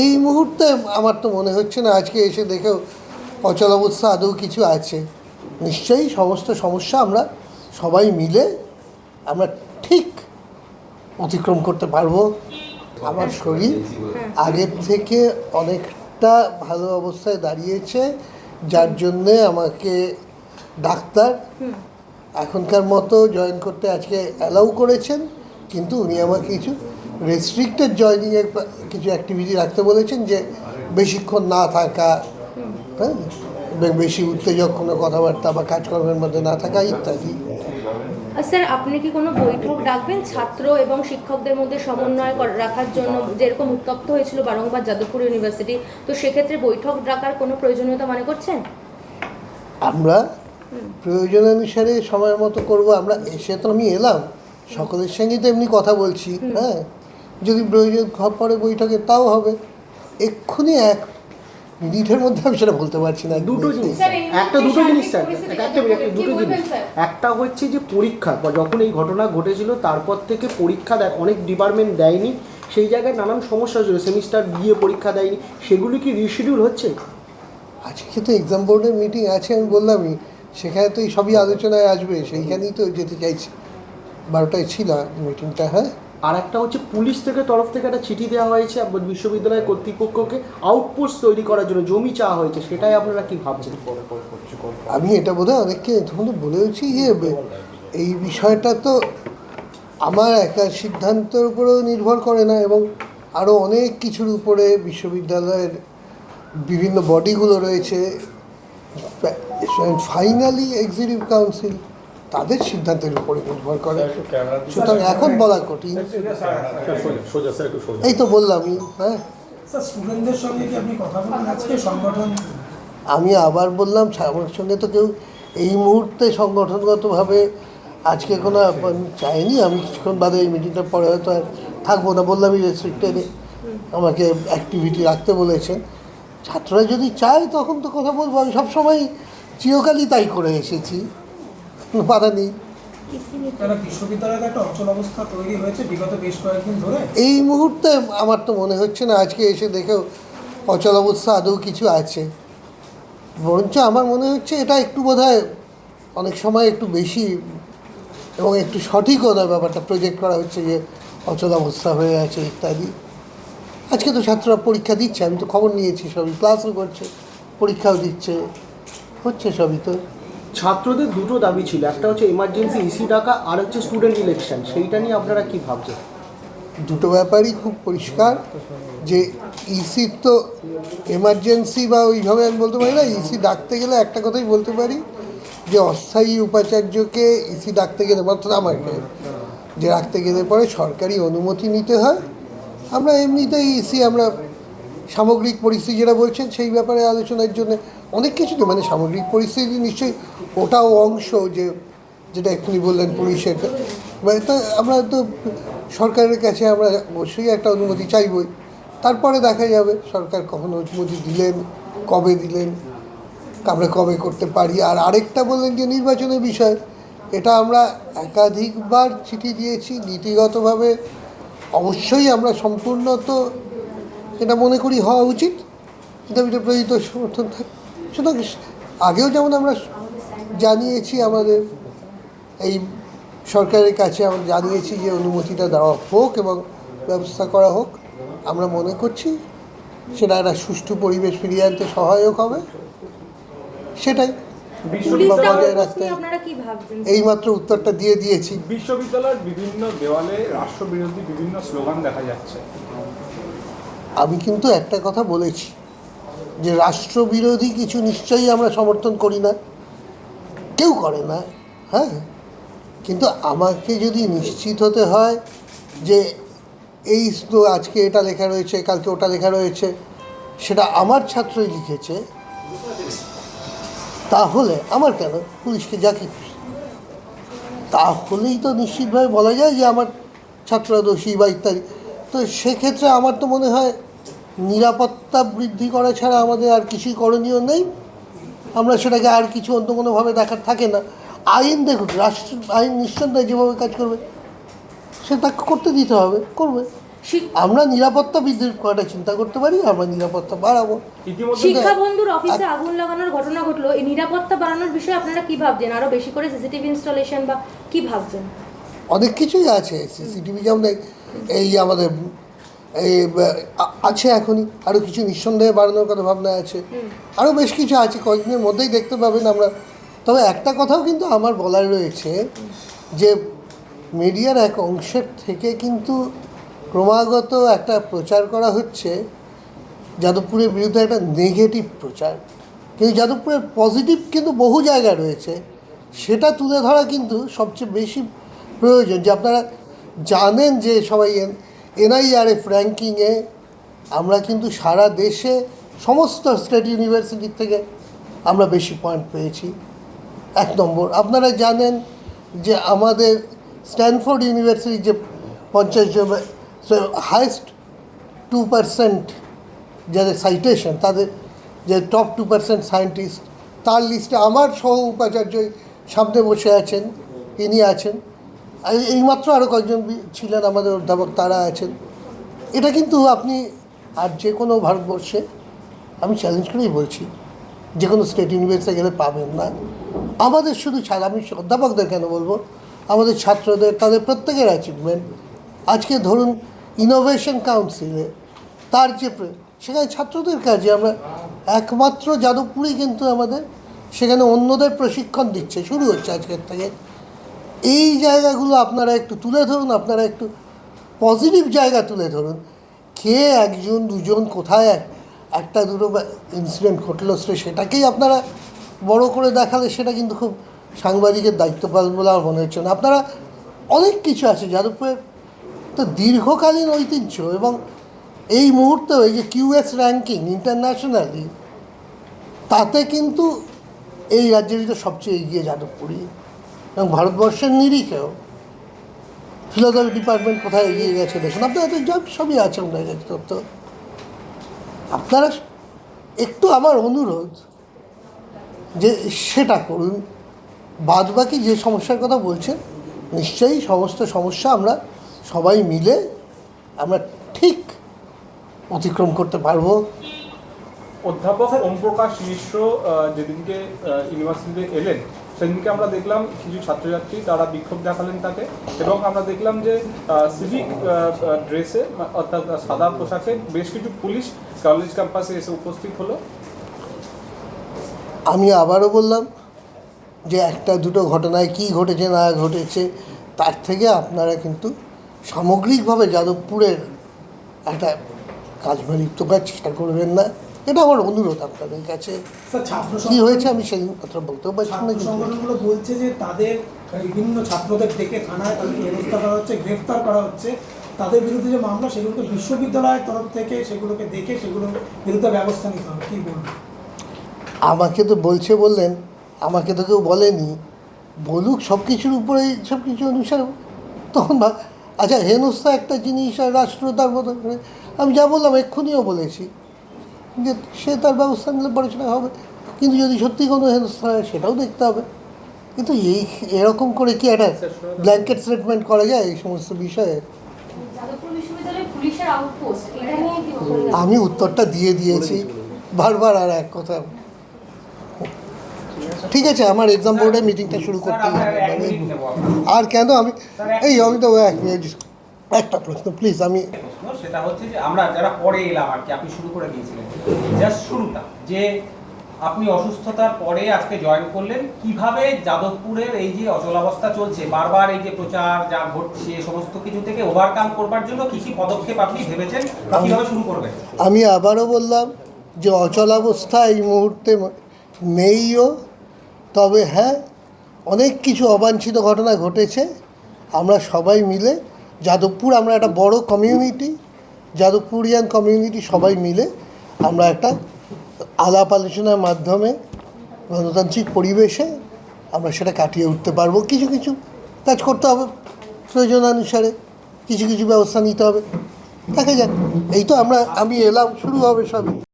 এই মুহূর্তে আমার তো মনে হচ্ছে না আজকে এসে দেখেও অচল অবস্থা আদৌ কিছু আছে। নিশ্চয়ই সমস্ত সমস্যা আমরা সবাই মিলে আমরা ঠিক অতিক্রম করতে পারব। আমার শরীর আগের থেকে অনেকটা ভালো অবস্থায় দাঁড়িয়েছে, যার জন্যে আমাকে ডাক্তার এখনকার মতো জয়েন করতে আজকে অ্যালাউ করেছেন, কিন্তু উনি আমাকে কিছু রেস্ট্রিক্টেড জয়নিংয়ের কিছু অ্যাক্টিভিটি রাখতে বলেছেন যে বেশিক্ষণ না থাকা হ্যাঁ? বেশি উত্তেজক কোনো কথাবার্তা বা কাজকর্মের মধ্যে না থাকা ইত্যাদি। স্যার আপনি কি কোনো বৈঠক ডাকবেন ছাত্র এবং শিক্ষকদের মধ্যে সমন্বয় রাখার জন্য? যেরকম উত্তপ্ত হয়েছিল বারংবার যাদবপুর ইউনিভার্সিটি তো সেক্ষেত্রে বৈঠক ডাকার কোনো প্রয়োজনীয়তা মনে করছেন? আমরা প্রয়োজন অনুসারে সময় মতো করব। আমরা এসে তো আমি এলাম। সকলের সঙ্গেই তো এমনি কথা বলছি হ্যাঁ? যদি প্রয়োজন পরে বৈঠকে তাও হবে। এক্ষুনি এক মিনিটের মধ্যে আমি সেটা বলতে পারছি না। দুটো জিনিস একটা দুটো জিনিস স্যার। একটা দুটো জিনিস। একটা হচ্ছে যে পরীক্ষা বা যখন এই ঘটনা ঘটেছিল তারপর থেকে পরীক্ষা দেয় অনেক ডিপার্টমেন্ট দেয়নি। সেই জায়গায় নানান সমস্যা হয়েছিল সেমিস্টার দিয়ে পরীক্ষা দেয়নি। সেগুলি কি রিশিডিউল হচ্ছে? আজকে তো এক্সাম বোর্ডের মিটিং আছে আমি বললামই। সেখানে তো এই সবই আলোচনায় আসবে সেইখানেই তো যেতে চাইছি। বারোটায় ছিল মিটিংটা হ্যাঁ? আর একটা হচ্ছে পুলিশ থেকে তরফ থেকে একটা চিঠি দেওয়া হয়েছে বিশ্ববিদ্যালয় কর্তৃপক্ষকে আউটপোস্ট তৈরি করার জন্য, জমি চাওয়া হয়েছে, সেটাই আপনারা কি ভাবছেন? আমি এটা বোধহয় অনেককে তখন বলেওছি যে, এই বিষয়টা তো আমার একার সিদ্ধান্তের উপরেও নির্ভর করে না এবং আরও অনেক কিছুর উপরে বিশ্ববিদ্যালয়ের বিভিন্ন বডিগুলো রয়েছে। ফাইনালি এক্সিকিউটিভ কাউন্সিল তাদের সিদ্ধান্তের উপরে নির্ভর করে। সুতরাং এখন বলা কঠিন। এই তো বললামই হ্যাঁ? স্টুডেন্টদের সঙ্গে কি আপনি কথা বলেন আজকে সংগঠন আমি আবার বললাম আমার সঙ্গে তো কেউ এই মুহূর্তে সংগঠনগতভাবে আজকে কোনো চাইনি। আমি কিছুক্ষণ বাদে এই মিটিংটা পরে হয়তো আর থাকব না বললামই রেস্ট্রিক্টেডে আমাকে অ্যাক্টিভিটি রাখতে বলেছেন। ছাত্ররা যদি চায় তখন তো কথা বলব। আমি সবসময় চিরকালই তাই করে এসেছি। কোনো বাধা নেই এই মুহূর্তে আমার তো মনে হচ্ছে না আজকে এসে দেখেও অচল অবস্থা আদৌ কিছু আছে। বরঞ্চ আমার মনে হচ্ছে এটা একটু বোধহয় অনেক সময় একটু বেশি এবং একটু সঠিকও নয় ব্যাপারটা প্রজেক্ট করা হচ্ছে যে অচল অবস্থা হয়ে আছে ইত্যাদি। আজকে তো ছাত্ররা পরীক্ষা দিচ্ছে আমি তো খবর নিয়েছি সবই ক্লাসও করছে পরীক্ষাও দিচ্ছে হচ্ছে সবই তো। ছাত্রদের দুটো দাবি ছিল, একটা হচ্ছে এমার্জেন্সি ইসি ডাকা, আর হচ্ছে স্টুডেন্ট ইলেকশন সেইটা নিয়ে আপনারা কি ভাবছেন? দুটো ব্যাপারই খুব পরিষ্কার, যে ইসির তো এমার্জেন্সি বা ওইভাবে আমি বলতে পারি না ইসি ডাকতে গেলে একটা কথাই বলতে পারি, যে অস্থায়ী উপাচার্যকে ইসি ডাকতে গেলে, অর্থাৎ আমাকে, যে রাখতে গেলে পরে সরকারি অনুমতি নিতে হয়। আমরা এমনিতেই ইসি আমরা সামগ্রিক পরিস্থিতি যেটা বলছেন, সেই ব্যাপারে আলোচনার জন্য অনেক কিছু তো মানে সামগ্রিক পরিস্থিতি নিশ্চয়ই ওটাও অংশ যে, যেটা এক্ষুনি বললেন পুলিশের। মানে তো আমরা তো সরকারের কাছে আমরা অবশ্যই একটা অনুমতি চাইবই। তারপরে দেখা যাবে, সরকার কখন অনুমতি দিলেন, কবে দিলেন, আমরা কবে করতে পারি। আর আরেকটা বললেন যে নির্বাচনের বিষয়, এটা আমরা একাধিকবার চিঠি দিয়েছি, নীতিগতভাবে অবশ্যই আমরা সম্পূর্ণ তো এটা মনে করি হওয়া উচিত। দাবিটা প্রয়োজিত সমর্থন থাকে। সুতরাং আগেও যেমন আমরা জানিয়েছি আমাদের এই সরকারের কাছে আমরা জানিয়েছি যে অনুমতিটা দেওয়া হোক এবং ব্যবস্থা করা হোক আমরা মনে করছি সেটা একটা সুষ্ঠু পরিবেশ ফিরিয়ে আনতে সহায়ক হবে। সেটাই এইমাত্র উত্তরটা দিয়ে দিয়েছি। বিশ্ববিদ্যালয়ের বিভিন্ন দেওয়ালে রাষ্ট্রবিরোধী বিভিন্ন স্লোগান দেখা যাচ্ছে। আমি কিন্তু একটা কথা বলেছি যে রাষ্ট্রবিরোধী কিছু নিশ্চয়ই আমরা সমর্থন করি না। কেউ করে না হ্যাঁ? কিন্তু আমাকে যদি নিশ্চিত হতে হয় যে এই তো আজকে এটা লেখা রয়েছে, কালকে ওটা লেখা রয়েছে, সেটা আমার ছাত্রই লিখেছে, তাহলে আমার কেন? পুলিশকে যাকে তাহলেই তো নিশ্চিতভাবে বলা যায় যে আমার ছাত্ররা দোষী বা ইত্যাদি। তো সেক্ষেত্রে আমার তো মনে হয় নিরাপত্তা বৃদ্ধি করা ছাড়া আমাদের আর কিছুই করণীয় নেই। আমরা সেটাকে আর কিছু অন্য কোনোভাবে দেখার থাকে না। আইন দেখুন রাষ্ট্র আইন নিঃসন্দেহে যেভাবে কাজ করবে সে তাকে করতে দিতে হবে করবে। আমরা নিরাপত্তা বৃদ্ধির করাটা চিন্তা করতে পারি? আমরা নিরাপত্তা বাড়াবো। শিক্ষা বন্ধুর অফিসে আগুন লাগানোর ঘটনা ঘটলো। এই নিরাপত্তা বাড়ানোর বিষয়ে আপনারা কি ভাবছেন? আরও বেশি করে সিসিটিভি ইনস্টলেশন বা কি ভাবছেন? অনেক কিছুই আছে। সিসিটিভি যেমন এই- এই আমাদের আছে এখনই। আরও কিছু নিঃসন্দেহে বাড়ানোর কথা ভাবনা আছে। আরও বেশ কিছু আছে কয়েকদিনের মধ্যেই দেখতে পাবেন আমরা। তবে একটা কথাও কিন্তু আমার বলার রয়েছে যে মিডিয়ার এক অংশের থেকে কিন্তু ক্রমাগত একটা প্রচার করা হচ্ছে। যাদবপুরের বিরুদ্ধে একটা নেগেটিভ প্রচার। কিন্তু যাদবপুরের পজিটিভ কিন্তু বহু জায়গায় রয়েছে। সেটা তুলে ধরা কিন্তু সবচেয়ে বেশি প্রয়োজন। যে আপনারা জানেন যে সবাই এনআইআরএফ র্যাঙ্কিংয়ে আমরা কিন্তু সারা দেশে সমস্ত স্টেট ইউনিভার্সিটির থেকে আমরা বেশি পয়েন্ট পেয়েছি। এক নম্বর, আপনারা জানেন যে আমাদের স্ট্যানফোর্ড ইউনিভার্সিটি যে পঞ্চাশ হায়েস্ট টু পার্সেন্ট যাদের সাইটেশন তাদের যে টপ টু পার্সেন্ট সায়েন্টিস্ট তার লিস্টে আমার সহ উপাচার্য সামনে বসে আছেন, ইনি আছেন। এইমাত্র আরও কয়েকজন ছিলেন আমাদের অধ্যাপক, তারা আছেন। এটা কিন্তু আপনি আর যে কোনো ভারতবর্ষে, আমি চ্যালেঞ্জ করেই বলছি, যে কোনো স্টেট ইউনিভার্সিটি গেলে পাবেন না। আমাদের শুধু ছাড়া আমি অধ্যাপকদের কেন বলব? আমাদের ছাত্রদের, তাদের প্রত্যেকের অ্যাচিভমেন্ট আজকে ধরুন ইনোভেশন কাউন্সিলে তার যে সেখানে ছাত্রদের কাজে আমরা একমাত্র যাদবপুরেই কিন্তু আমাদের, সেখানে অন্যদের প্রশিক্ষণ দিচ্ছে, শুরু হচ্ছে আজকের থেকে। এই জায়গাগুলো আপনারা একটু তুলে ধরুন, আপনারা একটু পজিটিভ জায়গা তুলে ধরুন। কে একজন, দুজন, কোথায় এক- একটা, দুটো ইনসিডেন্ট ঘটলো সেটাকেই আপনারা বড় করে দেখালে সেটা কিন্তু খুব সাংবাদিকের দায়িত্ব পালন বলে আমার মনে হচ্ছে না। আপনারা অনেক কিছু আছে যাদবপুরের তো দীর্ঘকালীন ঐতিহ্য এবং এই মুহূর্তে এই যে কিউএস র্যাঙ্কিং ইন্টারন্যাশনালি তাতে কিন্তু এই রাজ্যের সবচেয়ে এগিয়ে যাদবপুরই। এবং ভারতবর্ষের নিরিখেও ফিলোসফি ডিপার্টমেন্ট কোথায় এগিয়ে গেছে দেখুন। আপনারা তো সব সবই আছে আপনার তথ্য আপনারা একটু আমার অনুরোধ যে সেটা করুন। বাদ বাকি যে সমস্যার কথা বলছেন, নিশ্চয়ই সমস্ত সমস্যা আমরা সবাই মিলে আমরা ঠিক অতিক্রম করতে পারব। অধ্যাপক ওমপ্রকাশ মিশ্র যেদিনকে ইউনিভার্সিটিতে এলেন সেদিনকে আমরা দেখলাম কিছু ছাত্রছাত্রী, তারা বিক্ষোভ দেখালেন তাকে এবং আমরা দেখলাম যে সিভিক ড্রেসে অর্থাৎ সাদা পোশাকে বেশ কিছু পুলিশ কলেজ ক্যাম্পাসে এসে উপস্থিত হলো। আমি আবারও বললাম যে একটা দুটো ঘটনায় কি ঘটেছে, না ঘটেছে, তার থেকে আপনারা কিন্তু সামগ্রিকভাবে যাদবপুরের একটা কাজমে লিপ্ত করার চেষ্টা করবেন না। এটা আমার অনুরোধ আপনাদের কাছে। কি হয়েছে আমি সেদিন কথা বলতেও পারছি সংগঠনগুলো বলছে যে তাদের বিভিন্ন ছাত্রদের ডেকে থানায় তাদেরকে হেনস্থা করা হচ্ছে গ্রেফতার করা হচ্ছে। তাদের বিরুদ্ধে যে মামলা সেগুলোকে বিশ্ববিদ্যালয়ের তরফ থেকে সেগুলোকে দেখে সেগুলোর বিরুদ্ধে ব্যবস্থা নিতে হবে। কি বলবেন? আমাকে তো বলছে বললেন আমাকে তো কেউ বলেনি। বলুক সব কিছুর উপরেই সব কিছু অনুসারে। তখন আচ্ছা হেনস্থা একটা জিনিস আর রাষ্ট্র তার আমি যা বললাম এক্ষুনিও বলেছি। যে সে তার ব্যবস্থা নিলে পরে সেটা হবে। কিন্তু যদি সত্যি কোনো হেনস্থা হয় সেটাও দেখতে হবে। কিন্তু এই এরকম করে কি একটা ব্ল্যাঙ্কেট স্টেটমেন্ট করা যায় এই সমস্ত বিষয়ে? আমি উত্তরটা দিয়ে দিয়েছি। বারবার আর এক কথা। ঠিক আছে আমার এক্সাম বোর্ডে মিটিংটা শুরু করতে হবে। আর কেন আমি এই আমি তো এক মিনিট। একটা প্রশ্ন প্লিজ আমি সেটা হচ্ছে যে আমরা যারা পরে এলাম আর কি আপনি শুরু করে দিয়েছিলেন। জাস্ট শুরুটা যে আপনি অসুস্থতার পরে আজকে জয়েন করলেন কীভাবে যাদবপুরের এই যে অচলাবস্থা চলছে বারবার এই যে প্রচার যা ঘটছে সমস্ত কিছু থেকে ওভারকাম করবার জন্য কি কি পদক্ষেপ আপনি ভেবেছেন কীভাবে শুরু করবেন? আমি আবারও বললাম যে অচলাবস্থা এই মুহূর্তে নেইও তবে হ্যাঁ অনেক কিছু অবাঞ্ছিত ঘটনা ঘটেছে। আমরা সবাই মিলে যাদবপুর, আমরা একটা বড় কমিউনিটি যাদবপুরিয়ান কমিউনিটি সবাই মিলে আমরা একটা আলাপ আলোচনার মাধ্যমে গণতান্ত্রিক পরিবেশে আমরা সেটা কাটিয়ে উঠতে পারব। কিছু কিছু কাজ করতে হবে প্রয়োজনানুসারে, কিছু কিছু ব্যবস্থা নিতে হবে। দেখা যাক। এই তো আমরা, আমি এলাম, শুরু হবে সবই।